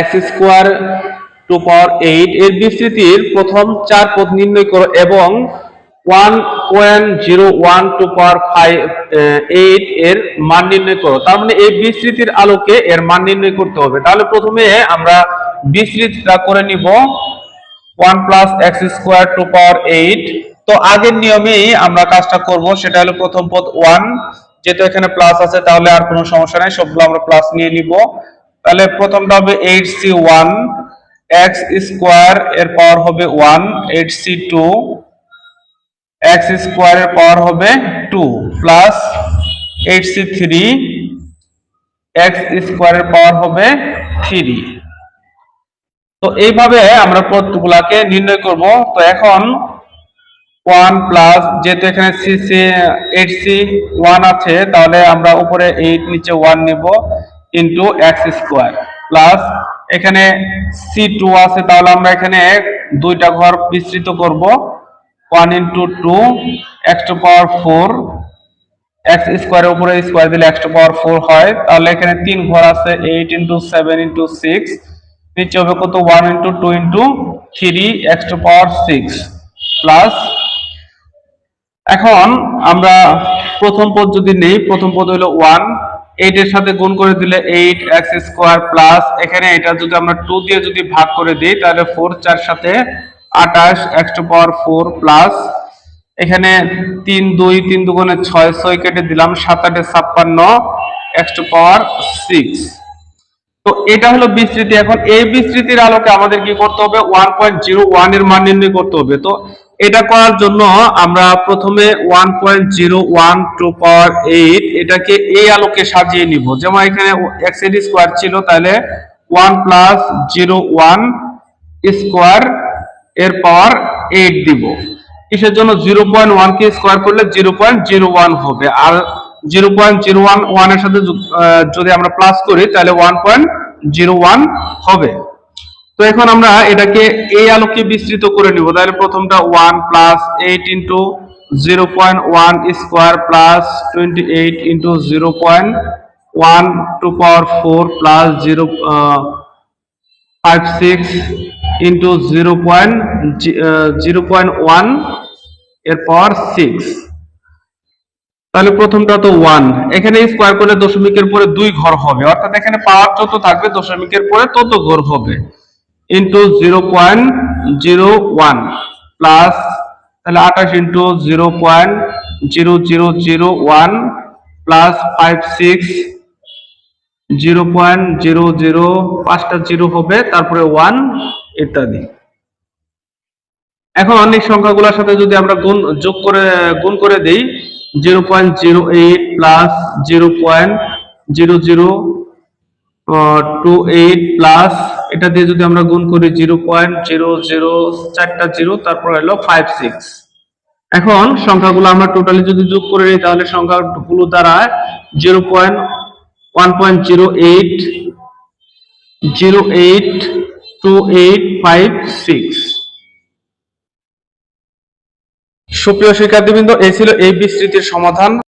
X square to power eight এর বিস্তৃতির প্রথম চার পদ নির্ণয় করো এবং one point zero one to power five eight এর মান নির্ণয় করো। তার মানে এই বিস্তৃতির আলোকে এর মান নির্ণয় করতে হবে। তাহলে প্রথমে আমরা বিস্তৃতিটা করে নিব। One plus x square to power eight. তো আগের নিয়মেই আমরা কাজটা করব, সেটা হলো প্রথম পদ ওয়ান। যেহেতু এখানে প্লাস আছে, তাহলে আর কোনো সমস্যা নাই, সবগুলো আমরা প্লাস নিয়ে নিব। তাহলে প্রথমটা হবে eight C one x square এর পাওয়ার হবে one eight C two x square এর পাওয়ার হবে two plus eight C three x square এর পাওয়ার হবে থ্রি তো এইভাবে আমরা পদগুলাকে নির্ণয় করব। তো এখন ওয়ান প্লাস যেহেতু এখানে C C eight C one আছে, তাহলে আমরা উপরে এইট নিচে ওয়ান নেব। ইন্টু এক্স স্কোয়ার প্লাস এখানে সি টু আছে, তাহলে আমরা এখানে দুইটা ঘর বিস্তৃত করব। One into two x to power four x স্কোয়ারের উপরে স্কোয়ার দিলে এক্স টু পাওয়ার ফোর হয়। তাহলে এখানে তিন ঘর আছে eight into seven into six নিচে হবে কত? One into two into three x to power six plus এখন আমরা প্রথম পদ যদি নেই, প্রথম পদ হলো ওয়ান এইট এর সাথে গুণ করে দিলে এইট এক্স স্কোয়ার প্লাস এখানে এটা যদি আমরা টু দিয়ে যদি ভাগ করে দিই, তাহলে ফোর চার সাথে আঠাশ x to power four plus এখানে তিন দুই, তিন দুগুণে ছয় ছয় কেটে দিলাম সাত আটে ছাপ্পান্ন এক্স টু পাওয়ার সিক্স তো এটা হলো বিস্তৃতি, এখন এই বিস্তৃতির আলোকে আমাদের কি করতে হবে? ওয়ান পয়েন্ট জিরো ওয়ানের মান নির্ণয় করতে হবে। তো এটা করার জন্য আমরা প্রথমে one point zero one to power eight এটাকে এই আলোকে সাজিয়ে নিব। যেমন এখানে এক্সের স্কোয়ার ছিল, তাহলে one plus zero one square এর পাওয়ার এইট দিব। কিসের জন্য? জিরো পয়েন্ট কে স্কোয়ার করলে জিরো পয়েন্ট জিরো ওয়ান হবে। আর জিরো পয়েন্ট জিরো ওয়ান ওয়ানের সাথে যদি আমরা প্লাস করি, তাহলে ওয়ান পয়েন্ট জিরো ওয়ান হবে। তো এখন আমরা এটাকে এই আলোকে বিস্তৃত করে নিব। তাহলে প্রথমটা one plus eight into zero point one square plus twenty eight into zero point one to power four plus zero five six into zero point zero point one এরপর সিক্স তাহলে প্রথমটা তো ওয়ান এখানে স্কোয়ার করলে দশমিকের পরে দুই ঘর হবে। অর্থাৎ এখানে পাওয়ার যত থাকবে, দশমিকের পরে তত ঘর হবে। Into zero point zero one plus তাহলে আঠাশ into zero point zero zero zero one plus five six zero point zero zero পাঁচটা জিরো হবে, তারপরে ওয়ান ইত্যাদি। এখন অনেক সংখ্যাগুলোর সাথে যদি আমরা গুণ, যোগ করে, গুণ করে দেই zero point zero eight plus zero point zero zero two eight plus এটা দিয়ে যদি আমরা গুণ করি জিরো পয়েন্ট জিরো জিরো চারটা জিরো, তারপর হলো ফাইভ সিক্স এখন সংখ্যাগুলো আমরা টোটালি যদি যোগ করে নিই, তাহলে সংখ্যাগুলো দাঁড়ায় zero point one point zero eight zero eight two eight five six সুপ্রিয় শিক্ষার্থীবৃন্দ, এই ছিল এই বিস্তৃতির সমাধান।